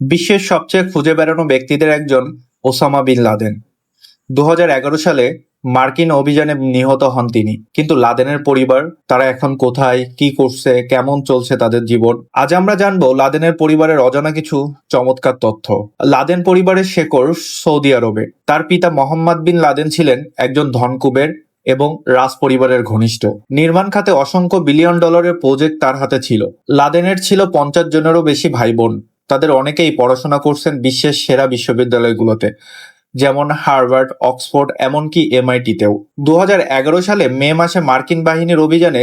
বিশ্বের সবচেয়ে খুঁজে বেড়ানো ব্যক্তিদের একজন ওসামা বিন লাদেন। দু হাজার এগারো সালে মার্কিন অভিযানে নিহত হন তিনি। কিন্তু লাদেনের পরিবার, তারা এখন কোথায়, কি করছে, কেমন চলছে তাদের জীবন, আজ আমরা জানব লাদেনের পরিবারের অজানা কিছু চমৎকার তথ্য। লাদেন পরিবারের শেকড় সৌদি আরবে। তার পিতা মোহাম্মদ বিন লাদেন ছিলেন একজন ধনকুবের এবং রাজ পরিবারের ঘনিষ্ঠ। নির্মাণ খাতে অসংখ্য বিলিয়ন ডলারের প্রজেক্ট তার হাতে ছিল। লাদেনের ছিল পঞ্চাশ জনেরও বেশি ভাই বোন তাদের অনেকেই পড়াশোনা করছেন বিশ্বের সেরা বিশ্ববিদ্যালয়গুলোতে, যেমন হার্ভার্ড, অক্সফোর্ড, এমনকি এমআইটিতেও। দু এগারো সালে মে মাসে মার্কিন বাহিনীর অভিযানে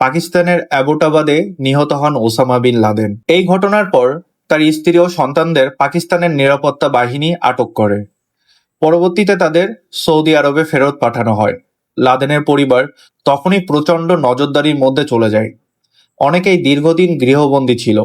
পাকিস্তানের অ্যাবোটাবাদে নিহত হন ওসামা বিন লাদেন। এই ঘটনার পর তার স্ত্রী ও সন্তানদের পাকিস্তানের নিরাপত্তা বাহিনী আটক করে। পরবর্তীতে তাদের সৌদি আরবে ফেরত পাঠানো হয়। লাদেনের পরিবার তখনই প্রচণ্ড নজরদারির মধ্যে চলে যায়। অনেকেই দীর্ঘদিন গৃহবন্দী ছিল।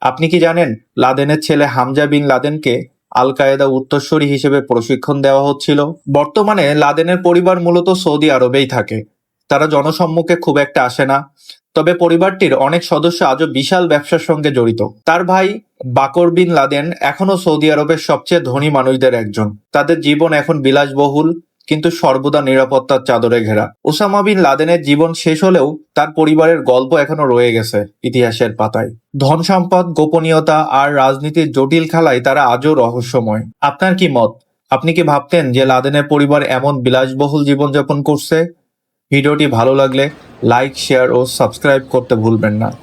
আপনি কি জানেন লাদেনের ছেলে হামজা বিন লাদেনকে আল কায়েদা উত্তরসূরি হিসেবে প্রশিক্ষণ দেওয়া হচ্ছিল? বর্তমানে লাদেনের পরিবার মূলত সৌদি আরবেই থাকে। তারা জনসম্মুখে খুব একটা আসে না। তবে পরিবারটির অনেক সদস্য আজও বিশাল ব্যবসার সঙ্গে জড়িত। তার ভাই বাকর বিন লাদেন এখনও সৌদি আরবের সবচেয়ে ধনী মানুষদের একজন। তাদের জীবন এখন বিলাসবহুল। কিন্তু সর্বদা নিরাপত্তার চাদরে ঘেরা। ওসামা বিন লাদেনের জীবন শেষ হলেও তার পরিবারের গল্প এখনও রয়ে গেছে ইতিহাসের পাতায়। ধন সম্পদ গোপনীয়তা আর রাজনীতির জটিল খেলায় তারা আজও রহস্যময়। আপনার কি মত? আপনি কি ভাবতেন যে লাদেনের পরিবার এমন বিলাসবহুল জীবনযাপন করছে? ভিডিওটি ভালো লাগলে লাইক, শেয়ার ও সাবস্ক্রাইব করতে ভুলবেন না।